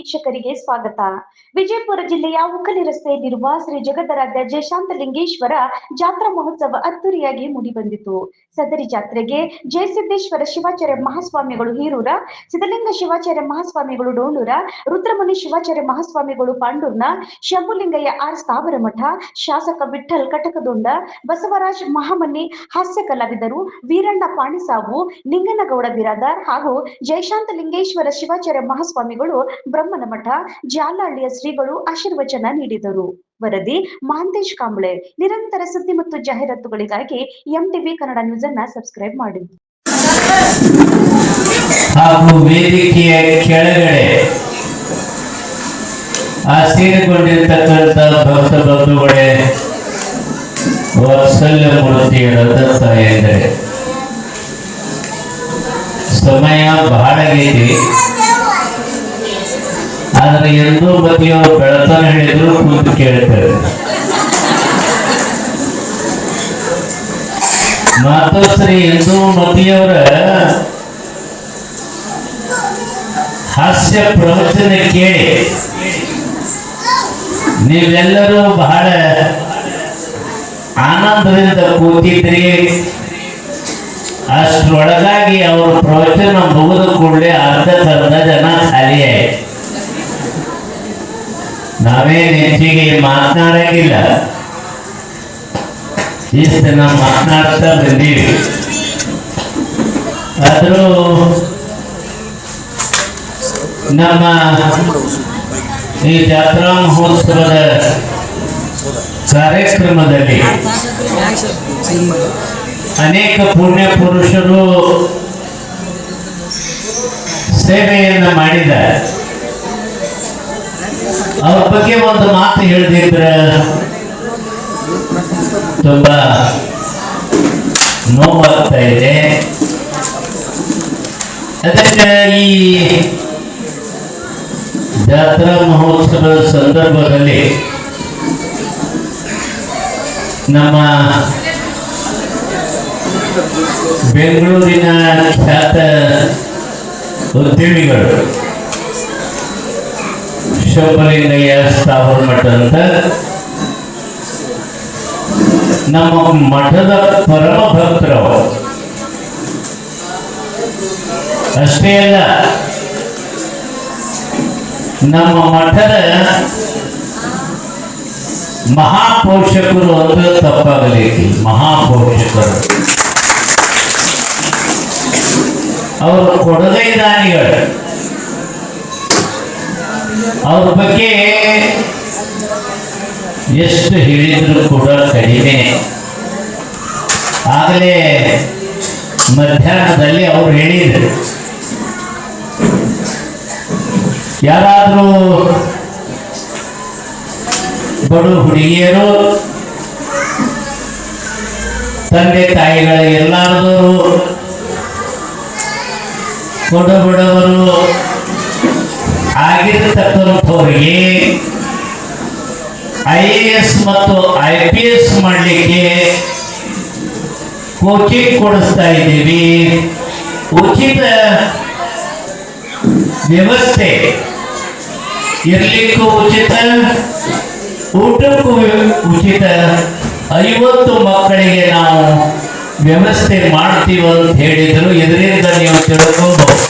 ವೀಕ್ಷಕರಿಗೆ ಸ್ವಾಗತ. ವಿಜಯಪುರ ಜಿಲ್ಲೆಯ ಉಕ್ಕಲಿ ರಸ್ತೆಯಲ್ಲಿರುವ ಶ್ರೀ ಜಗದರಾಧ್ಯ ಜಯಶಾಂತಲಿಂಗೇಶ್ವರ ಜಾತ್ರಾ ಮಹೋತ್ಸವ ಅದ್ದೂರಿಯಾಗಿ ಮೂಡಿಬಂದಿತು. ಸದರಿ ಜಾತ್ರೆಗೆ ಜಯಸಿದ್ದೇಶ್ವರ ಶಿವಾಚಾರ್ಯ ಮಹಾಸ್ವಾಮಿಗಳು ಹೀರೂರ, ಸಿದ್ಧಲಿಂಗ ಶಿವಾಚಾರ್ಯ ಮಹಾಸ್ವಾಮಿಗಳು ಡೋಣೂರ ರುದ್ರಮುನಿ ಶಿವಾಚಾರ್ಯ ಮಹಾಸ್ವಾಮಿಗಳು ಪಾಂಡೂರ್ನ, ಶಂಭುಲಿಂಗಯ್ಯ ಆರ್ ಸ್ಥಾವರ ಮಠ ಶಾಸಕ ವಿಠಲ್ ಕಟಕದೊಂಡ, ಬಸವರಾಜ್ ಮಹಾಮನಿ ಹಾಸ್ಯ ಕಲಾವಿದರು ವೀರಣ್ಣ ಪಾಣಿಸಾವು ಲಿಂಗನಗೌಡ ಬಿರಾದಾರ್ ಹಾಗೂ ಜಯಶಾಂತಲಿಂಗೇಶ್ವರ ಶಿವಾಚಾರ್ಯ ಮಹಾಸ್ವಾಮಿಗಳು ಬ್ರಹ್ಮನ ಮಠ ಜಾಲಹಳ್ಳಿಯ ಶ್ರೀಗಳು ಆಶೀರ್ವಚನ ನೀಡಿದರು. ವರದಿ ಮಾಂದೇಶ್ ಕಾಂಬ್ಳೆ, ನಿರಂತರ ಸುದ್ದಿ ಮತ್ತು ಜಾಹೀರಾತುಗಳಿಗಾಗಿ ಎಂಟಿವಿ ಕನ್ನಡ ನ್ಯೂಸ್ ಅನ್ನ ಸಬ್ಸ್ಕ್ರೈಬ್ ಮಾಡಿ. ಹಾಗೂ ವೇದಿಕೆಯ ಕೆಳಗಡೆ ಆಸೀನಗೊಂಡಿರ್ತಕ್ಕಂಥ ಭಕ್ತ ಬಂಧುಗಳೇ, ವಾತ್ಸಲ್ಯ ಮೂರ್ತಿಯ ತಾಯಂದರೆ ಸಮಯ ಬಹಳ ಆಗೈತಿ. ಆದ್ರೆ ಎಂದೂ ಬದಿಯವರು ಬೆಳತನ ಹೇಳಿದ್ರು ಕೂತು ಕೇಳ್ತಾರೆ ಮಾತೋಶ್ರೀ ಎಂದೂ ಮತಿಯವರ ಹಾಸ್ಯ ಪ್ರವಚನ ಕೇಳಿ. ನೀವೆಲ್ಲರೂ ಬಹಳ ಆನಂದದಿಂದ ಕೂತಿದ್ರಿ. ಅಷ್ಟರೊಳಗಾಗಿ ಅವರು ಪ್ರವಚನ ಮುಗಿದ ಕೂಡಲೇ ತರ್ಧ ಜನ ಖಾಲಿಯಾಯಿತು. ನಾವೇನ್ ಹೆಚ್ಚಿಗೆ ಮಾತನಾಡಂಗಿಲ್ಲ. ಇಷ್ಟು ನಾವು ಮಾತನಾಡ್ತಾ ಬಂದೀವಿ ಆದರೂ ನಮ್ಮ ಈ ಜಾತ್ರಾ ಮಹೋತ್ಸವದ ಕಾರ್ಯಕ್ರಮದಲ್ಲಿ ಅನೇಕ ಪುಣ್ಯ ಪುರುಷರು ಸೇವೆಯನ್ನ ಮಾಡಿದ್ದಾರೆ. ಅವ್ರ ಬಗ್ಗೆ ಒಂದು ಮಾತು ಹೇಳಿದ್ರೆ ತುಂಬಾ ನೋವಾಗ್ತಾ ಇದೆ. ಅದಕ್ಕೆ ಈ ಜಾತ್ರಾ ಮಹೋತ್ಸವದ ಸಂದರ್ಭದಲ್ಲಿ ನಮ್ಮ ಬೆಂಗಳೂರಿನ ಖ್ಯಾತ ಉದ್ಯಮಿಗಳು ಶೋಭಲಿಂಗಯ್ಯ ಸ್ಥಾಪನ ಮಠ ಅಂತ ನಮ್ಮ ಮಠದ ಪರಮ ಭಕ್ತರು ಅಷ್ಟೇ ಅಲ್ಲ, ನಮ್ಮ ಮಠದ ಮಹಾಪೋಷಕರು ಅಂದ್ರೆ ತಪ್ಪಾಗಲಿಕ್ಕೆ ಮಹಾಪೋಷಕರು. ಅವರು ಕೊಡುಗೈ ದಾನಿಗಳು. ಅವ್ರ ಬಗ್ಗೆ ಎಷ್ಟು ಹೇಳಿದ್ರು ಕೂಡ ಕಡಿಮೆ. ಆಗಲೇ ಮಧ್ಯಾಹ್ನದಲ್ಲಿ ಅವರು ಹೇಳಿದರು. ಯಾರಾದರೂ ಬಡು ಹುಡುಗಿಯರು, ತಂದೆ ತಾಯಿಗಳ ಎಲ್ಲಾರದವರು ಕೊಡ ಬಡವರು ಆಗಿರತಕ್ಕಂಥವ್ರಿಗೆ ಐ ಎ ಎಸ್ ಮತ್ತು ಐ ಪಿ ಎಸ್ ಮಾಡಲಿಕ್ಕೆ ಕೋಚಿಂಗ್ ಕೊಡಿಸ್ತಾ ಇದ್ದೀವಿ. ಉಚಿತ ವ್ಯವಸ್ಥೆ ಇರಲಿಕ್ಕೂ ಉಚಿತ, ಊಟಕ್ಕೂ ಉಚಿತ. ಐವತ್ತು ಮಕ್ಕಳಿಗೆ ನಾವು ವ್ಯವಸ್ಥೆ ಮಾಡ್ತೀವಿ ಅಂತ ಹೇಳಿದ್ರು. ಇದರಿಂದ ನೀವು ತಿಳ್ಕೋಬಹುದು.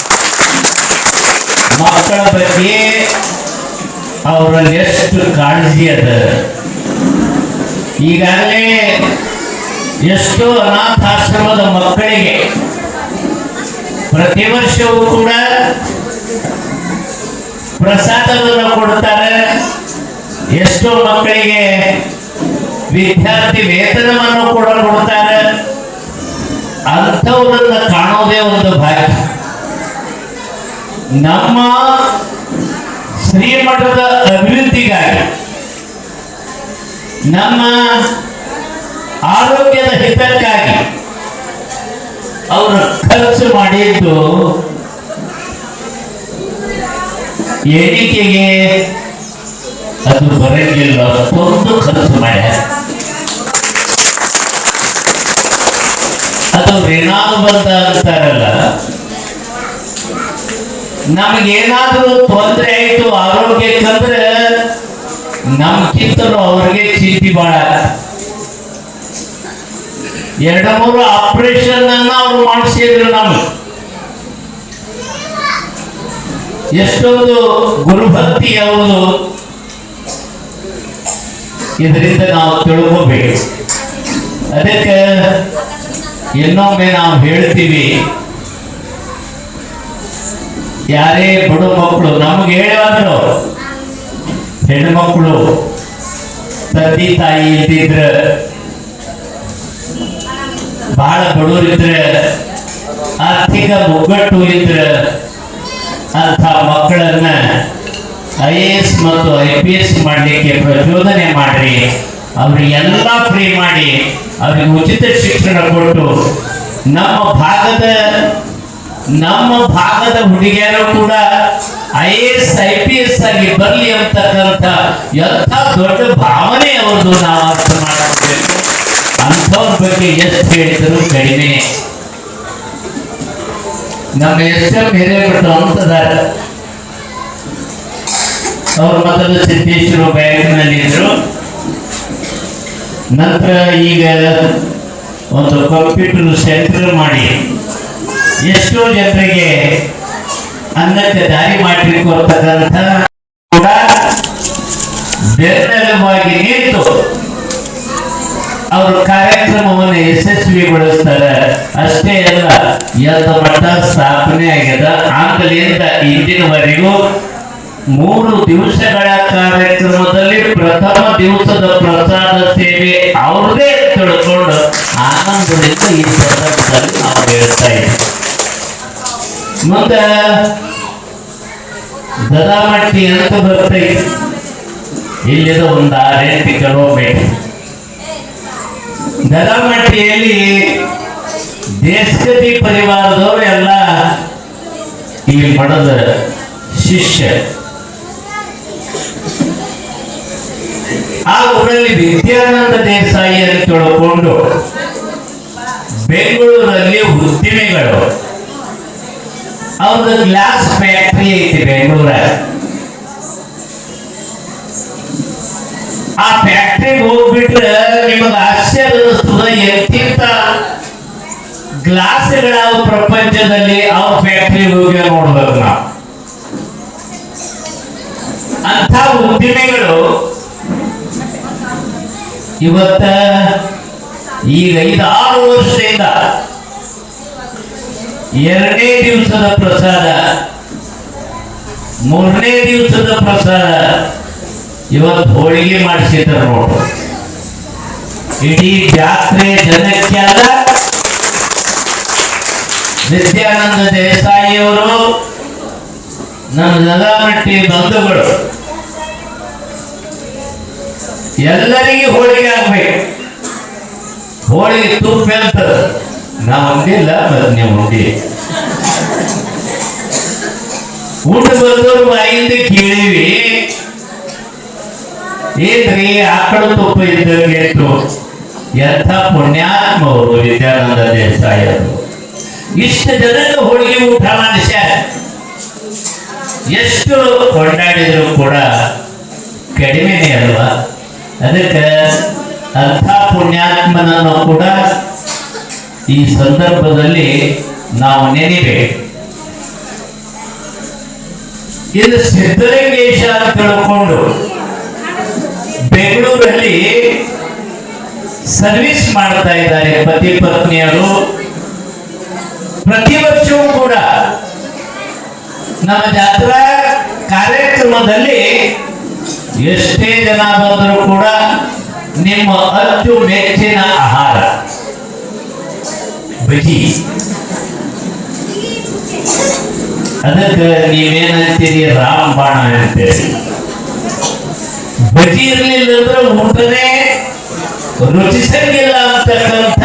ಮಕ್ಕಳ ಬಗ್ಗೆ ಅವರಲ್ಲಿ ಎಷ್ಟು ಕಾಳಜಿ ಅದ. ಈಗಾಗಲೇ ಎಷ್ಟೋ ಅನಾಥಾಶ್ರಮದ ಮಕ್ಕಳಿಗೆ ಪ್ರತಿ ವರ್ಷವೂ ಕೂಡ ಪ್ರಸಾದವನ್ನು ಕೊಡ್ತಾರೆ. ಎಷ್ಟೋ ಮಕ್ಕಳಿಗೆ ವಿದ್ಯಾರ್ಥಿ ವೇತನವನ್ನು ಕೂಡ ಕೊಡ್ತಾರೆ. ಅಂಥವ್ರನ್ನ ಕಾಣೋದೇ ಒಂದು ಭಾಗ್ಯ. ನಮ್ಮ ಶ್ರೀಮಠದ ಅಭಿವೃದ್ಧಿಗಾಗಿ ನಮ್ಮ ಆರೋಗ್ಯದ ಹಿತಕ್ಕಾಗಿ ಅವರು ಖರ್ಚು ಮಾಡಿದ್ದು ಎಣಿಕೆಗೆ ಅದು ಬರಂಗಿಲ್ಲ ಅಷ್ಟೊಂದು ಖರ್ಚು ಮಾಡ್ಯಾರ ಅದು ಋಣಾನು ಬಂತ ಅಂತಾರಲ್ಲ ನಮಗೇನಾದ್ರೂ ತೊಂದರೆ ಆಯ್ತು ನಮ್ ನಮ್ಗಿಂತಲೂ ಅವ್ರಿಗೆ ಚಿಂತೆ ಬಾಳ. ಎರಡು ಮೂರು ಆಪರೇಷನ್ ಅನ್ನ ಅವ್ರು ಮಾಡಿಸಿದ್ರು ನಮ್ಗೆ. ಎಷ್ಟೊಂದು ಗುರುಭಕ್ತಿ ಯಾವುದು. ಇದರಿಂದ ನಾವು ತಿಳ್ಕೋಬೇಕು. ಅದಕ್ಕೆ ಇನ್ನೊಮ್ಮೆ ನಾವು ಹೇಳ್ತೀವಿ ಯಾರೇ ಬಡ ಮಕ್ಕಳು, ನಮಗೆ ಹೇಳಿದ್ರು ಹೆಣ್ಮಕ್ಳು ತಂದೆ ತಾಯಿ ಇಲ್ದಿದ್ರ ಬಹಳ ಬಡವರಿದ್ರೆ, ಆರ್ಥಿಕ ಮುಗ್ಗಟ್ಟು ಇದ್ರೆ ಅಂಥ ಮಕ್ಕಳನ್ನ ಐ ಎ ಎಸ್ ಮತ್ತು ಐ ಪಿ ಎಸ್ ಮಾಡಲಿಕ್ಕೆ ಪ್ರಚೋದನೆ ಮಾಡ್ರಿ. ಅವ್ರಿಗೆಲ್ಲ ಫ್ರೀ ಮಾಡಿ, ಅವ್ರಿಗೆ ಉಚಿತ ಶಿಕ್ಷಣ ಕೊಟ್ಟು ನಮ್ಮ ಭಾಗದ ನಮ್ಮ ಭಾಗದ ಹುಡುಗಿಯರು ಕೂಡ I S, I P S ಆಗಿ ಬರಲಿ ಅಂತಕ್ಕಂಥ ಎಂಥ ದೊಡ್ಡ ಭಾವನೆ ಅವರದು ನಾವು ಅರ್ಥ ಮಾಡಬೇಕು ಅಂಥವ್ರ ಬಗ್ಗೆ ಎಷ್ಟು ಹೇಳಿದ್ರು ಕಡಿಮೆ. ನಮ್ಮ ಎಸ್ ಎಂ ಹಿರೇಮಠ ಅಂತದಾರ ಅವ್ರ ಮೊದಲು ಸಿದ್ದೇಶ್ವರ ಬ್ಯಾಂಕ್ನಲ್ಲಿ ಇದ್ರು. ನಂತರ ಈಗ ಒಂದು ಕಂಪ್ಯೂಟರ್ ಸೆಂಟರ್ ಮಾಡಿ ಎಷ್ಟೋ ಜನರಿಗೆ ಅನ್ನಕ್ಕೆ ದಾರಿ ಮಾಡಿಕೊಡ್ತಕ್ಕಂಥ ಕೂಡ ಬೆನ್ನೆಲುಬಾಗಿ ನಿಂತು ಅವರು ಕಾರ್ಯಕ್ರಮವನ್ನು ಯಶಸ್ವಿಗೊಳಿಸ್ತಾರೆ. ಅಷ್ಟೇ ಅಲ್ಲ, ಎಲ್ಲ ಮಟ್ಟ ಸ್ಥಾಪನೆ ಆಗ್ಯದ ಆಗಲಿಂದ ಇಂದಿನವರೆಗೂ ಮೂರು ದಿವಸಗಳ ಕಾರ್ಯಕ್ರಮದಲ್ಲಿ ಪ್ರಥಮ ದಿವಸದ ಪ್ರಸಾದ ಸೇವೆ ಅವ್ರದೇ ತಿಳ್ಕೊಂಡು ಆನಂದದಿಂದ ಈ ಸಂದರ್ಭದಲ್ಲಿ ನಾವು ಹೇಳ್ತಾ ಇದ್ದೀವಿ. ಮುಂದೆ ದದಾಮಟ್ಟಿ ಅಂತ ಬರ್ತೈತಿ. ಇಲ್ಲಿದ ಒಂದು ಆರೆಂಟು ಕಿಲೋಮೀಟರ್. ದದಾಮಟ್ಟಿಯಲ್ಲಿ ದೇಶಗತಿ ಪರಿವಾರದವರು ಎಲ್ಲ ಈ ಮಠದ ಶಿಷ್ಯ. ಆ ಊರಲ್ಲಿ ವಿದ್ಯಾನಂದ ದೇಸಾಯಿಯನ್ನು ತಿಳ್ಕೊಂಡು ಬೆಂಗಳೂರಲ್ಲಿ ಉದ್ದಿಮೆಗಳು. ಅವ್ರದ್ದು ಗ್ಲಾಸ್ ಫ್ಯಾಕ್ಟರಿ ಐತಿ ಬೆಂಗಳೂರ. ಆ ಫ್ಯಾಕ್ಟ್ರಿಗೆ ಹೋಗ್ಬಿಟ್ರೆ ನಿಮಗೆ ಆಶ್ಚರ್ಯ ಎಂತಿಂತ ಗ್ಲಾಸ್ಗಳ ಪ್ರಪಂಚದಲ್ಲಿ ಆ ಫ್ಯಾಕ್ಟ್ರಿಗೆ ಹೋಗಿ ನೋಡ್ಬೇಕು ನಾವು. ಅಂತ ಉದ್ದಿಮೆಗಳು ಇವತ್ತ ಈಗ ಐದಾರು ವರ್ಷದಿಂದ ಎರಡನೇ ದಿವಸದ ಪ್ರಸಾದ, ಮೂರನೇ ದಿವಸದ ಪ್ರಸಾದ. ಇವತ್ತು ಹೋಳಿಗೆ ಮಾಡಿಸಿದ್ರು ನೋಡು ಇಡೀ ಜಾತ್ರೆ ಜನಕ್ಕೆ ಅಲ್ಲ ದೇಸಾಯಿಯವರು ನಮ್ಮ ನಲಮಟ್ಟಿ ಬಂಧುಗಳು. ಎಲ್ಲರಿಗೂ ಹೋಳಿಗೆ ಆಗ್ಬೇಕು. ಹೋಳಿಗೆ ತುಪ್ಪ ನಾವು ಉಂಡಿಲ್ಲ ಮತ್ತೆ ನೀವು ಉಂಡಿ ಊಟ ಬಂದವರು ಬಾಯಿಂದ ಕೇಳಿವಿ. ಏನ್ರಿ ಆಕಳ ತುಪ್ಪ ಇದ್ದಂಗೆ ಎಂಥ ಪುಣ್ಯಾತ್ಮ ಅವರು ವಿದ್ಯಾನಂದ ದೇಸಾಯಿ ಅವರು. ಇಷ್ಟು ಜನಕ್ಕೆ ಹೋಳಿಗೆ ಊಟ ಮಾಡಿಸ್ಯಾರ ಎಷ್ಟು ಕೊಂಡಾಡಿದ್ರು ಕೂಡ ಕಡಿಮೆನೇ ಅಲ್ವಾ? ಅದಕ್ಕೆ ಅಂಥ ಪುಣ್ಯಾತ್ಮನನ್ನು ಕೂಡ ಈ ಸಂದರ್ಭದಲ್ಲಿ ನಾವು ನೆನೆಬೇಕು ಇದು ಸಿದ್ಧಲಿಂಗೇಶ ಅಂತ ತಿಳ್ಕೊಂಡು ಬೆಂಗಳೂರಲ್ಲಿ ಸರ್ವಿಸ್ ಮಾಡ್ತಾ ಇದ್ದಾರೆ ಪತಿ ಪತ್ನಿಯರು ಪ್ರತಿ ವರ್ಷವೂ ಕೂಡ ನಮ್ಮ ಜಾತ್ರಾ ಕಾರ್ಯಕ್ರಮದಲ್ಲಿ ಎಷ್ಟೇ ಜನ ಬಂದರೂ ಕೂಡ ನಿಮ್ಮ ಅಚ್ಚು ಮೆಚ್ಚಿನ ಆಹಾರ. ಬಜಿ ಅದಕ್ಕೆ ನೀವೇನಂತೀರಿ? ರಾಮಬಾಣ ಅಂತೀರಿ ಬಜಿ ಇರಲಿಲ್ಲ ಅಂದ್ರೆ ಊಟನೇ ರುಚಿಸಂಗಿಲ್ಲ ಅಂತಕ್ಕಂಥ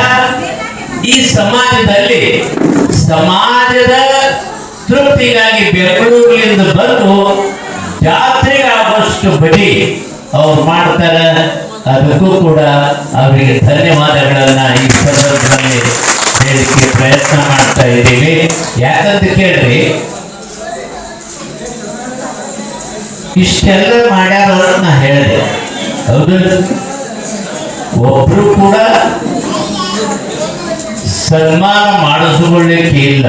ಈ ಸಮಾಜದಲ್ಲಿ ಸಮಾಜದ ತೃಪ್ತಿಗಾಗಿ ಬೆಂಗಳೂರಿನಿಂದ ಬಂದು ಜಾತ್ರೆಗೆ ಆಗುವಷ್ಟು ಬಜಿ ಅವ್ರು ಮಾಡ್ತಾರೆ. ಅದಕ್ಕೂ ಕೂಡ ಅವರಿಗೆ ಧನ್ಯವಾದಗಳನ್ನ ಈ ಸಂದರ್ಭದಲ್ಲಿ ಹೇಳಲಿಕ್ಕೆ ಪ್ರಯತ್ನ ಮಾಡ್ತಾ ಇದ್ದೀವಿ. ಯಾಕಂತ ಕೇಳ್ರಿ, ಇಷ್ಟೆಲ್ಲ ಮಾಡ್ಯಾರ ನಾ ಹೇಳಿದೆ. ಹೌದು. ಒಬ್ರು ಕೂಡ ಸನ್ಮಾನ ಮಾಡಿಸ್ಕೊಳ್ಳಿಕ್ಕೆ ಇಲ್ಲ.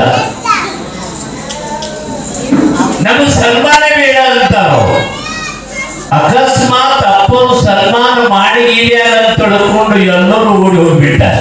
ನಮಗೆ ಸನ್ಮಾನ ಬೇಡ ಅಂತಾರ ಅಕಸ್ಮಾತ್ ಅಪ್ಪನು ಸನ್ಮಾನ ಮಾಡಿ ಅಂತ ತಿಳ್ಕೊಂಡು ಎಲ್ಲರೂ ಓಡಿ ಹೋಗ್ಬಿಟ್ಟಾರೆ.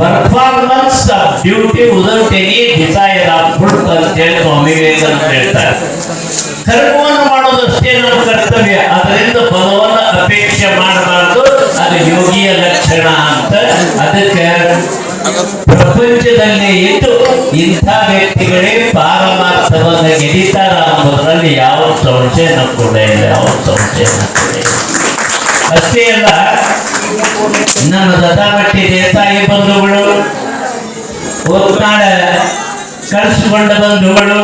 ಪರ್ಫಾರ್ಮೆನ್ಸ್ ಆಫ್ ಡ್ಯೂಟಿ ಉದರ್ ಎನಿ ಫುಡ್ ಅಂತೇಳಿ ಸ್ವಾಮಿ ವಿವೇಕಾನಂದ ಹೇಳ್ತಾರೆ. ಕರ್ಮವನ್ನು ಮಾಡೋದಷ್ಟೇ ನಮ್ಮ ಕರ್ತವ್ಯ. ಅದರಿಂದ ಬಲವನ್ನ ಅಪೇಕ್ಷೆ ಮಾಡಬಾರದು. ಅದು ಯೋಗಿಯ ಲಕ್ಷಣ ಅಂತ. ಅದಕ್ಕೆ ಪ್ರಪಂಚದಲ್ಲಿ ಇದ್ದು ಇಂಥ ವ್ಯಕ್ತಿಗಳೇ ಪಾರಮಾರ್ಥವನ್ನು ಗೆದಿತಾರ ಅನ್ನೋದ್ರಲ್ಲಿ ಯಾವ ಸಂಶಯ ಕೂಡ ಇಲ್ಲ, ಯಾವ ಸಂಶಯ ಅಷ್ಟೇ ಅಲ್ಲ ನಮ್ಮ ದತ್ತಾಮಟ್ಟಿ ದೇಸಾಯಿ ಬಂಧುಗಳು ಒತ್ನಾಡ ಕಳಿಸಿಕೊಂಡ ಬಂಧುಗಳು,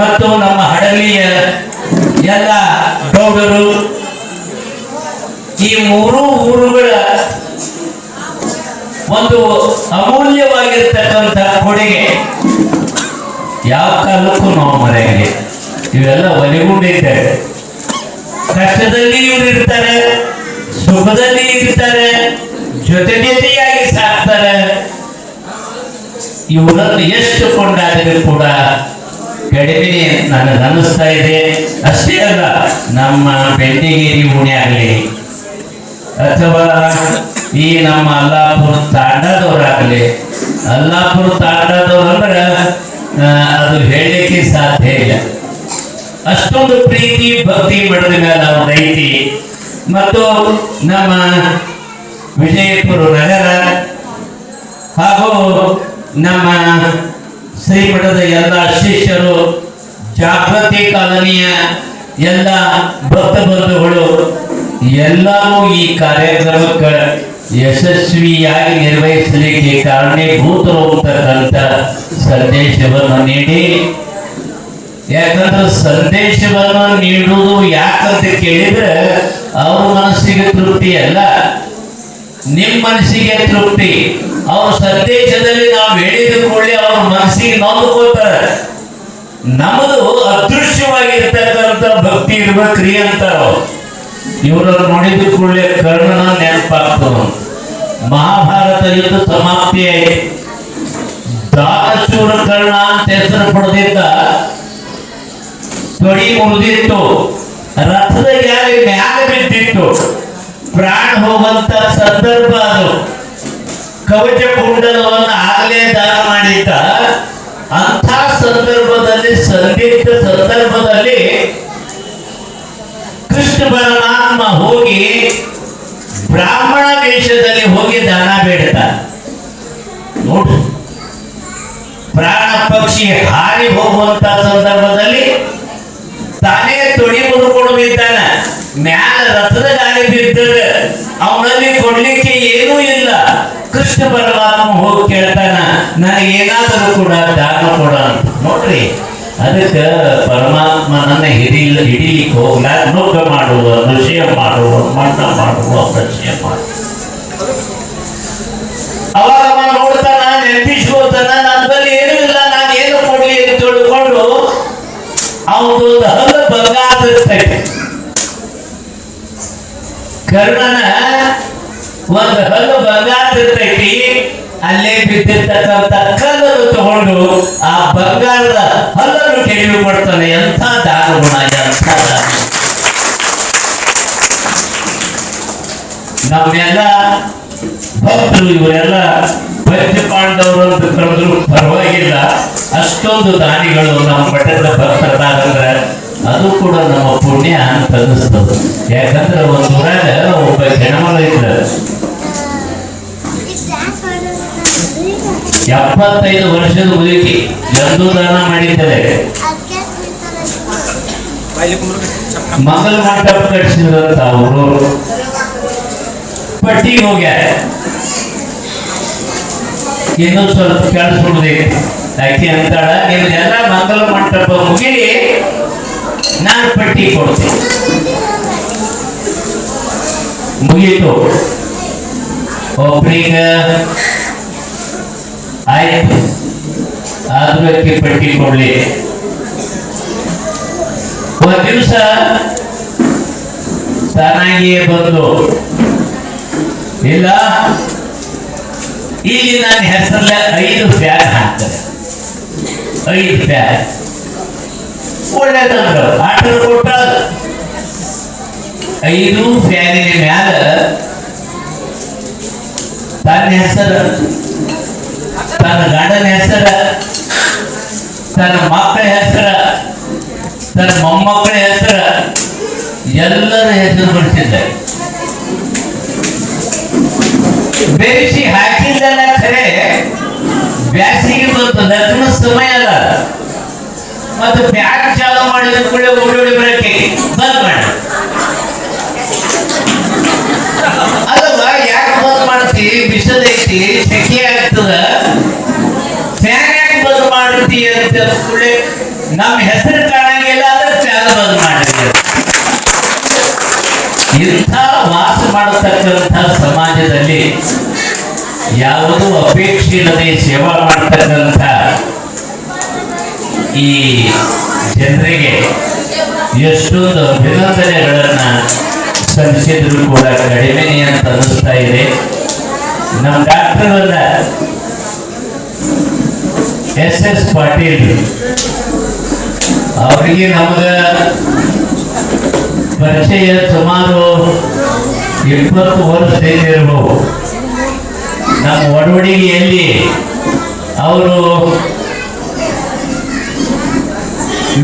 ಮತ್ತು ನಮ್ಮ ಹಡಲಿಯ ಎಲ್ಲ ಗೌಡರು ಈ ಮೂರು ಊರುಗಳ ಒಂದು ಅಮೂಲ್ಯವಾಗಿರ್ತಕ್ಕಂಥ ಕೊಡುಗೆ. ಯಾವ ಕಾಲಕ್ಕೂ ನಾವು ಮರೆಯಲಿ ಇವೆಲ್ಲ ಒಲಿಗೊಂಡಿದ್ದಾರೆ ಕಷ್ಟದಲ್ಲಿ ಇವ್ರು ಇರ್ತಾರೆ. ಸುಖದಲ್ಲಿ ಇರ್ತಾರೆ, ಜೊತೆ ಜೊತೆಯಾಗಿ ಸಾಕ್ತಾರೆ. ಇವರನ್ನು ಎಷ್ಟು ಕೊಂಡಾದರೂ ಕೂಡ ಕಡಿಮೆ ನನಗೆ ಅನ್ನಿಸ್ತಾ ಇದೆ. ಅಷ್ಟೇ ಅಲ್ಲ, ನಮ್ಮ ಬೆಂಡಿಗೇರಿ ಉಣೆ ಆಗಲಿ, ಅಥವಾ ಈ ನಮ್ಮ ಅಲ್ಲಾಪುರ ತಾಂಡದವರಾಗಲಿ ಅಲ್ಲಾಪುರ ತಾಂಡದವ್ರು ಅಂದ್ರೆ ಅದು ಹೇಳಲಿಕ್ಕೆ ಸಾಧ್ಯ ಇಲ್ಲ. ಅಷ್ಟೊಂದು ಪ್ರೀತಿ, ಭಕ್ತಿ ಮಾಡಿದ ಮೇಲೆ ಅವ್ರ ಐತಿ ಮತ್ತು ನಮ್ಮ ವಿಜಯಪುರ ನಗರ ಹಾಗೂ ನಮ್ಮ ಶ್ರೀಮಠದ ಎಲ್ಲ ಶಿಷ್ಯರು, ಜಾಗೃತಿ ಕಾಲನಿಯ ಎಲ್ಲ ಭಕ್ತ ಬಂಧುಗಳು ಎಲ್ಲರೂ ಈ ಕಾರ್ಯಕ್ರಮಕ್ಕೆ ಯಶಸ್ವಿಯಾಗಿ ನಿರ್ವಹಿಸಲಿಕ್ಕೆ ಕಾರಣೀಭೂತರು ಅಂತಕ್ಕಂಥ ಸಂದೇಶವನ್ನು ನೀಡಿ ಯಾಕಂದ್ರೆ ಸಂದೇಶವನ್ನು ನೀಡುವುದು ಯಾಕಂತ ಕೇಳಿದ್ರೆ ಅವ್ರ ಮನಸ್ಸಿಗೆ ತೃಪ್ತಿ ಅಲ್ಲ. ನಿಮ್ಮ ಮನಸ್ಸಿಗೆ ತೃಪ್ತಿ. ಅವ್ರ ಸಂದೇಶದಲ್ಲಿ ನಾವು ಹೇಳಿದ ಕೂಡಲೇ ಅವ್ರ ಮನಸ್ಸಿಗೆ ನೋಡ್ಕೋತಾರೆ ನಮ್ಮದು ಅದೃಶ್ಯವಾಗಿರ್ತಕ್ಕಂಥ ಭಕ್ತಿ ಇರ್ಬೇಕ್ರಿ ಅಂತಾರ ಇವ್ರನ್ನ ನೋಡಿದ ಕೂಡಲೇ ಕರ್ಣನ ನೆನಪಾಗ್ತದ. ಮಹಾಭಾರತ ಯುದ್ಧ ಸಮಾಪ್ತಿ ಆಯ್ತು ಕರ್ಣ ಅಂತ ಹೆಸರು ಪಡೆದಿದ್ದ ತೊಡಿ ಮುರಿದಿತ್ತು. ರಥದ ಗ್ಯಾಲಿ ಮ್ಯಾಲೆ ಬಿದ್ದಿತ್ತು. ಪ್ರಾಣ ಹೋಗುವಂತ ಸಂದರ್ಭ ಅದು. ಕವಚ ಕುಂಡಲವನ್ನು ಆಗಲೇ ದಾನ ಮಾಡಿದ್ದ. ಅಂಥ ಸಂದರ್ಭದಲ್ಲಿ, ಸಂದಿಗ್ಧ ಸಂದರ್ಭದಲ್ಲಿ ಕೃಷ್ಣ ಪರಮಾತ್ಮ ಹೋಗಿ ಬ್ರಾಹ್ಮಣ ವೇಷದಲ್ಲಿ ಹೋಗಿ ದಾನ ಬೇಡ್ತಾನೆ ನೋಡ್ರಿ ಪ್ರಾಣ ಪಕ್ಷಿ ಹಾರಿ ಹೋಗುವಂತ ಸಂದರ್ಭದಲ್ಲಿ ತಾನೇ ತೊಡಿ ಬಿದ್ದಾನ ಮ್ಯಾಲ ರಥದ ಗಾಳಿ ಬಿದ್ದರೆ ಅವನಲ್ಲಿ ಕೊಡ್ಲಿಕ್ಕೆ ಏನೂ ಇಲ್ಲ. ಕೃಷ್ಣ ಪರಮಾತ್ಮ ಹೋಗಿ ಕೇಳ್ತಾನ ನನಗೆ ಏನಾದರೂ ಕೂಡ ದಾನ ಕೊಡ ನೋಡ್ರಿ, ಅದಕ್ಕೆ ಪರಮಾತ್ಮ ನನ್ನ ಹಿಡಿಲ್, ಹಿಡಿಲಿಕ್ಕೆ ಹೋಗ್ಲ. ನುಗ್ಗ ಮಾಡುವ ಋಷಿಯ ಮಾಡುವ ಮಣ್ಣ ಮಾಡುವ ಪ್ರಶ್ನೆ ಮಾಡುವ ಅವಾಗ ಅವ ನೋಡ್ತಾನ ನೆನಪಿಸ್ಕೋತಾನ ನನ್ನಲ್ಲಿ ಏನೂ ಇಲ್ಲ. ನಾನು ಏನು ಕೊಡ್ಲಿ? ಅಂತ ತಿಳ್ಕೊಂಡು ಅವನದೊಂದು ಹಲ್ಲು ಕರ್ಮನ ಒಂದು ಹಲ್ಲು ಬಂಗಾರ ಇರ್ತೈತಿ, ಅಲ್ಲೇ ಬಿದ್ದಿರ್ತಕ್ಕಂಥ ಕಲ್ಲನ್ನು ತಗೊಂಡು ಆ ಬಂಗಾರದ ಹಲ್ಲನ್ನು ತೆಗೆದು ಕೊಡ್ತಾನೆ ಎಂಥ ದಾನ ಗುಣ ಎಂಥ ನಮ್ಮೆಲ್ಲ ಭಕ್ತರು, ಇವರೆಲ್ಲ ಭಕ್ತಿ ಪಾಂಡವರು ಅಂತ ಕರೆದ್ರು ಪರವಾಗಿಲ್ಲ. ಅಷ್ಟೊಂದು ದಾನಿಗಳು ನಮ್ಮ ಮಠದ ಭಕ್ತರದಾರಂದ್ರೆ ಅದು ಕೂಡ ನಮ್ಮ ಪುಣ್ಯ ಅಂತ ಅನ್ನಿಸ್ತದೆ. ಯಾಕಂದ್ರೆ ಒಂದು ಊರಾಗ ಒಬ್ಬ ಹೆಣ್ಮಗಳು ಇದ್ದ ಎಪ್ಪತ್ತೈದು ವರ್ಷದ ಮುದುಕಿ ಜಂದುದಾನ ಮಾಡಿದ್ದಾರೆ ಮಂಗಲ ಮಂಟಪ ಕಟ್ಟಿಸಿದ್ರಂತ ಅವರು. ಪಟ್ಟಿಗೆ ಹೋಗ್ಯಾರ ಇನ್ನೂ ಸ್ವಲ್ಪ ಕೆಲಸ ಉಳಿದೈತಿ ಆಕೆ ಅಂತಾಳ, ನಿಮ್ದೆಲ್ಲ ಮಂಗಲ ಮಂಟಪ ಮುಗಿ ನಾನು ಪಟ್ಟಿ ಕೊಡ್ತೀನಿ. ಮುಗೀತು ಒಬ್ರಿಗೆ ಆಯ್ತು. ಆದ್ರಕ್ಕೆ ಪಟ್ಟಿ ಕೊಡ್ಲಿ. ಒಂದ್ ದಿವಸ ತಾನಾಗಿಯೇ ಬಂದು, ಇಲ್ಲ, ಇಲ್ಲಿ ನನ್ನ ಹೆಸರಲ್ಲ ಐದು ಫ್ಯಾಗ್ ಹಾಕ್ತಾರೆ ಐದು ಫ್ಯಾನ್ ಒಳ್ಳೇದಂದ್ರು ಆರ್ಡರ್ ಕೊಟ್ಟ ಐದು ಫ್ಯಾನಿನ ಮ್ಯಾಲ ತನ್ನ ಹೆಸರ, ತನ್ನ ಗಂಡನ ಹೆಸರ, ತನ್ನ ಮಕ್ಕಳ ಹೆಸರ, ತನ್ನ ಮೊಮ್ಮಕ್ಕಳ ಹೆಸರ ಎಲ್ಲರ ಹೆಸರು ಬರ್ತಿದ್ದಾರೆ ಬೇಯಿಸಿ ಹಾಕಿದ್ದಲ್ಲ ಖರೆ ಬ್ಯಾಸಿಗೆ ಬಂತು. ಲಗ್ನ ಸಮಯ ಅಲ್ಲ. ಮತ್ತು ಬ್ಯಾಗ್ ಮಾಡಿದ ಕೂಡ ಓಡೋಡಿ ಬರಕ್ಕೆ ಬಂದ್ ಮಾಡಿ. ಅಲ್ಲವ ಯಾಕೆ ಬಂದ್ ಮಾಡ್ತಿ? ಬಿಸಿಲೈತಿ ಸೆಕೆ ಆಗ್ತದ. ಫ್ಯಾನ್ ಯಾಕೆ ಬಂದ್ ಮಾಡ್ತಿ ಅಂತ ಕೂಡ ನಮ್ಮ ಹೆಸರು ಕಾಣಂಗಿಲ್ಲ ಅಂದ್ರೆ ಫ್ಯಾನ್ ಬಂದ್ ಮಾಡಿದ್ರು. ಇಂಥ ವಾಸ ಮಾಡತಕ್ಕಂಥ ಸಮಾಜದಲ್ಲಿ ಯಾವುದೂ ಅಪೇಕ್ಷೆ ಇಲ್ಲದೆ ಸೇವಾ ಮಾಡ್ತಕ್ಕಂಥ ಈ ಜನರಿಗೆ ಎಷ್ಟೊಂದು ಅಭಿನಂದನೆಗಳನ್ನ ಸಲ್ಲಿಸಿದ್ರು ಕೂಡ ಕಡಿಮೆನೇ ಅಂತ ಅನ್ನಿಸ್ತಾ ಇದೆ. ನಮ್ಮ ಡಾಕ್ಟರ್ ಎಸ್ ಎಸ್ ಪಾಟೀಲ್ ಅವರಿಗೆ ನಮಗ ಪರಿಚಯ ಸುಮಾರು ಇಪ್ಪತ್ತು ವರ್ಷ ಇರಬಹುದು ನಮ್ಮ ಒಡವಡಿಗೆಯಲ್ಲಿ ಅವರು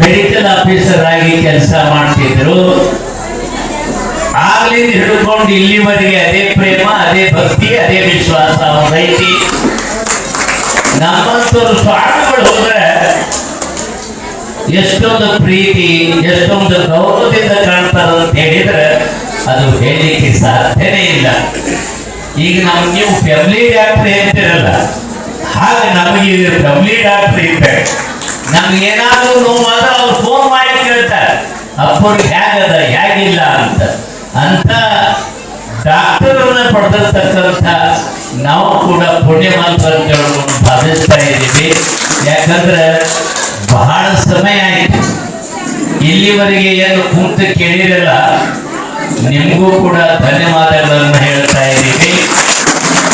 ಮೆಡಿಕಲ್ ಆಫೀಸರ್ ಆಗಿ ಕೆಲಸ ಮಾಡ್ತಿದ್ರು. ಆಗ್ಲಿಂದ ಹಿಡ್ಕೊಂಡು ಇಲ್ಲಿವರೆಗೆ ಅದೇ ಪ್ರೇಮ, ಅದೇ ಭಕ್ತಿ, ಅದೇ ವಿಶ್ವಾಸ ಐತಿ. ನಮ್ಮಂತವ್ರು ಸ್ವಾಮಿಗಳು ಹೋದ್ರೆ ಎಷ್ಟೊಂದು ಪ್ರೀತಿ, ಎಷ್ಟೊಂದು ಗೌರವದಿಂದ ಕಾಣ್ತಾರೆ ಅಂತ ಹೇಳಿದ್ರೆ ಅದು ಹೇಳಲಿಕ್ಕೆ ಸಾಧ್ಯನೇ ಇಲ್ಲ. ಈಗ ನಮ್ಗೆ ನೀವು ಫ್ಯಾಮಿಲಿ ಡಾಕ್ಟ್ರಿ ಅಂತಿರಲ್ಲ, ಹಾಗೆ ನಮಗೆ ಫ್ಯಾಮಿಲಿ ಡಾಕ್ಟ್ರಿ ಇದ್ದಾರೆ ನಮ್ಗೆ ಏನಾದ್ರೂ ನೋವಾದ್ರೆ ಅವ್ರು ಫೋನ್ ಮಾಡಿ ಕೇಳ್ತಾರೆ. ಅಪ್ಪವ್ರಿಗೆ ಹೇಗದ? ಹೇಗಿಲ್ಲ ಅಂತ. ಅಂತ ಡಾಕ್ಟರನ್ನ ಪಡೆದಿರ್ತಕ್ಕಂಥ ನಾವು ಕೂಡ ಪುಣ್ಯವಂತರನ್ನು ಭಾವಿಸ್ತಾ ಇದ್ದೀವಿ. ಯಾಕಂದ್ರೆ ಬಹಳ ಸಮಯ ಆಯಿತು. ಇಲ್ಲಿವರೆಗೆ ಏನು ಕುಂತು ಕೇಳಿರಲ್ಲ. ನಿಮಗೂ ಕೂಡ ಧನ್ಯವಾದಗಳನ್ನು ಹೇಳ್ತಾ ಇದ್ದೀವಿ.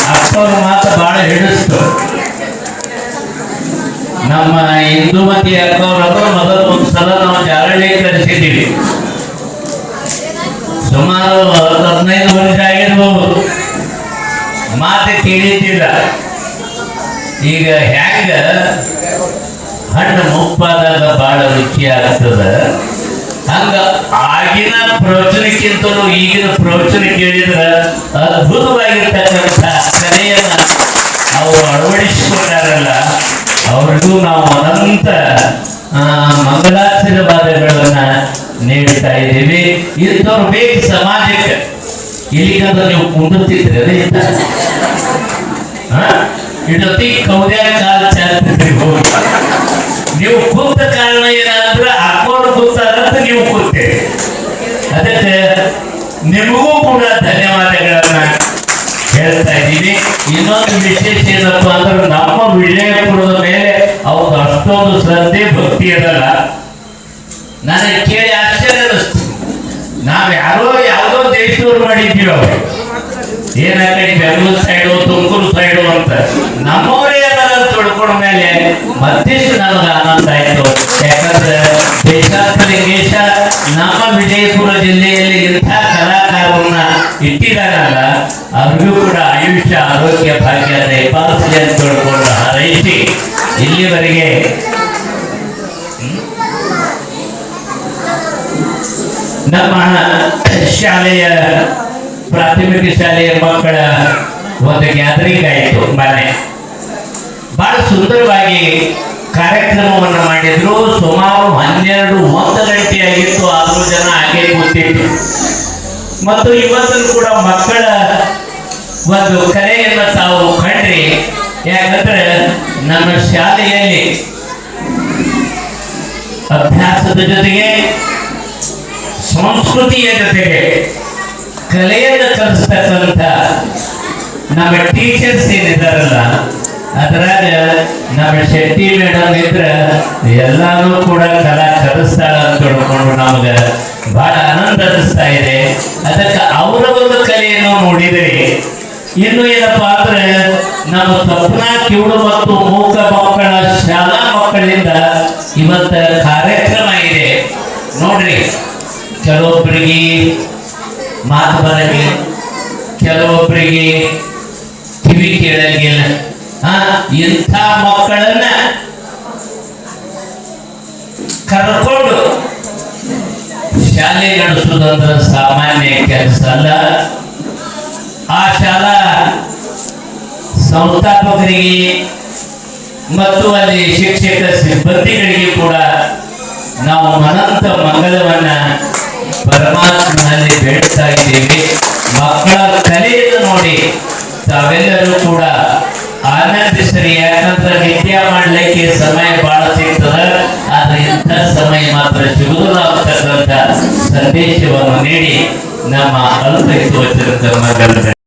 ಅಪ್ಪರು ಮಾತು ಬಹಳ ಹಿಡಿಸ್ತು. ನಮ್ಮ ಇಂದುಮತಿ ಅಕ್ಕವ್ರದ್ದು ಮೊದಲು ಒಂದು ಸಲ ನಾವು ಜಾರಳಿ ಕಲಿಸಿದ್ದೀವಿ ಸುಮಾರು ಹದಿನೈದು ವರ್ಷ ಆಗಿರ್ಬೋದು. ಮಾತು ಕೇಳಿದ್ದಿಲ್ಲ ಈಗ ಹ್ಯಾಂಗ ಹಣ್ಣು ಮುಪ್ಪಾದಾಗ ಬಹಳ ರುಚಿ ಆಗ್ತದ? ಹಂಗ ಆಗಿನ ಪ್ರವಚನಕ್ಕಿಂತಲೂ ಈಗಿನ ಪ್ರವಚನ ಕೇಳಿದ್ರ ಅದ್ಭುತವಾಗಿರ್ತಕ್ಕಂಥ ಕಲೆಯನ್ನ ಅವರು ಅಳವಡಿಸಿಕೊಂಡಾರಲ್ಲ ಅವ್ರಿಗೂ ನಾವು ಅನಂತ ಆ, ಮಂಗಲಾಶೀರ್ವಾದಗಳನ್ನ ನೀಡ್ತಾ ಇದ್ದೀವಿ. ಇಂಥವ್ರು ಬೇಕು ಸಮಾಜಕ್ಕೆ. ಇಲ್ಲಿಗಂದ್ರೆ ನೀವು ಕುಂದುತ್ತಿದ್ರೆ ಇದೊತ್ತಿ ಕೌದ್ಯಾಗ ಕಾಲ ಚಾಲ್ತಿದ್ರಿ ಹೋಗಿ. ನೀವು ಕೂತ ಕಾರಣ ಏನಂದ್ರೆ ಅಕ್ಕೋರು ಕೂತಾರಂತ ನೀವು ಕೂತೀರಿ. ಅದಕ್ಕೆ ನಿಮಗೂ ಕೂಡ ಹೇಳ್ತಾ ಇದ್ದೀನಿ. ಇನ್ನೊಂದು ವಿಶೇಷ ಏನಪ್ಪ ಅಂದ್ರೆ ನಮ್ಮ ವಿಜಯಪುರದ ಮೇಲೆ ಅವ್ರದ್ದು ಅಷ್ಟೊಂದು ಶ್ರದ್ಧೆ, ಭಕ್ತಿ ಇರಲ್ಲ. ನನಗೆ ಕೇಳಿ ಆಶ್ಚರ್ಯ ಅನಿಸ್ತು ನಾವ್ ಯಾರೋ ಯಾವುದೋ ದೇಶದವ್ರು ಮಾಡಿದ್ದೀವಿ ಅವ್ರು. ಏನ ಬೆಂಗಳೂರು ಸೈಡು ತುಮಕೂರು ಸೈಡು ಅಂತ. ನಮ್ಮವರೇ ಏನಾದ್ರು ತೊಳ್ಕೊಂಡ ಮೇಲೆ ಮತ್ತಿಷ್ಟು ನನಗೆ ಆನಂದ ಆಯ್ತು. ಯಾಕಂದ್ರೆ ಲಿಂಗೇಶ ನಮ್ಮ ವಿಜಯಪುರ ಜಿಲ್ಲೆಯಲ್ಲಿ ಕಲಾಕಾರರನ್ನ ಇಟ್ಟಿದಾರಲ್ಲ ಅವ್ರಿಗೂ ಕೂಡ ಆಯುಷ್ಯ, ಆರೋಗ್ಯ, ಭಾಗ್ಯ ದಯಪಾಲಿಸಲಿ ಅಂತ ಹಾರೈಸಿ ಇಲ್ಲಿವರೆಗೆ ನಮ್ಮ ಶಾಲೆಯ ಪ್ರಾಥಮಿಕ ಶಾಲೆಯ ಮಕ್ಕಳ ಒಂದು ಗ್ಯಾದರಿಂಗ್ ಆಯಿತು ಮನೆ ಬಹಳ ಸುಂದರವಾಗಿ ಕಾರ್ಯಕ್ರಮವನ್ನು ಮಾಡಿದ್ರು. ಸುಮಾರು ಹನ್ನೆರಡು ಒಂದು ಗಂಟೆ ಆಗಿತ್ತು ಆದರೂ ಜನ ಹಾಗೆ ಕೂತಿತ್ತು ಮತ್ತು ಇವತ್ತು ಕೂಡ ಮಕ್ಕಳ ಒಂದು ಕಲೆಯನ್ನು ತಾವು ಕಂಡ್ರಿ. ಯಾಕಂದ್ರೆ ನಮ್ಮ ಶಾಲೆಯಲ್ಲಿ ಅಭ್ಯಾಸದ ಜೊತೆಗೆ ಸಂಸ್ಕೃತಿಯ ಜೊತೆಗೆ ಕಲೆಯನ್ನು ಕಲಿಸ್ತಕ್ಕಂಥ ನಮ್ಮ ಟೀಚರ್ಸ್ ಏನಿದ್ದಾರಲ್ಲ, ಅದರಾಗ ನಮ್ಮ ಶೆಟ್ಟಿ ಮೇಡಮ್ ಇದ್ರ ಎಲ್ಲಾನು ಕೂಡ ಕಲಾ ಕಲಿಸ್ತಾಳ ಅಂತ ತಿಳ್ಕೊಂಡು ನಮ್ಗೆ ಬಹಳ ಆನಂದ ಅನಿಸ್ತಾ ಇದೆ. ಅದಕ್ಕೆ ಅವರ ಒಂದು ಕಲೆಯನ್ನು ನೋಡಿದರೆ ಇನ್ನು ಏನಪ್ಪಾ ಅಂದ್ರೆ ನಮ್ಮ ಸ್ವಪ್ನ ಕಿವುಡು ಮತ್ತು ಮೂಕ ಮಕ್ಕಳ ಶಾಲಾ ಮಕ್ಕಳಿಂದ ಇವತ್ತ ಕಾರ್ಯಕ್ರಮ ಇದೆ. ನೋಡ್ರಿ ಕೆಲವೊಬ್ಬರಿಗೆ ಮಾತು ಬರಂಗಿಲ್ಲ ಕೆಲವೊಬ್ಬರಿಗೆ ಕಿವಿ ಕೇಳಂಗಿಲ್ಲ ಇಂಥ ಮಕ್ಕಳನ್ನ ಕರ್ಕೊಂಡು ಶಾಲೆ ನಡೆಸುವುದಂದ್ರೆ ಸಾಮಾನ್ಯ ಕೆಲಸ ಅಲ್ಲ. ಆ ಶಾಲಾ ಸಂಸ್ಥಾಪಕರಿಗೆ ಮತ್ತು ಅಲ್ಲಿ ಶಿಕ್ಷಕ ಸಿಬ್ಬಂದಿಗಳಿಗೆ ಕೂಡ ನಾವು ಅನಂತ ಮಂಗಲವನ್ನ ಪರಮಾತ್ಮನಲ್ಲಿ ಬೇಡ್ತಾ ಇದ್ದೇವೆ. ಮಕ್ಕಳ ಕಲೆಯನ್ನು ನೋಡಿ ತಾವೆಲ್ಲರೂ ಕೂಡ ಆನಂದಿಸರಿ. ಯಾಕಂದ್ರೆ ನಿತ್ಯ ಮಾಡಲಿಕ್ಕೆ ಸಮಯ ಬಹಳ ಸಿಗ್ತದ. ಆದ್ರೆ ಇಂಥ ಸಮಯ ಮಾತ್ರ ಸಿಗುವುದಿಲ್ಲ ಅಂತಕ್ಕಂಥ ಸಂದೇಶವನ್ನು ನೀಡಿ ನಮ್ಮ ಅನುಸರಿಸುವ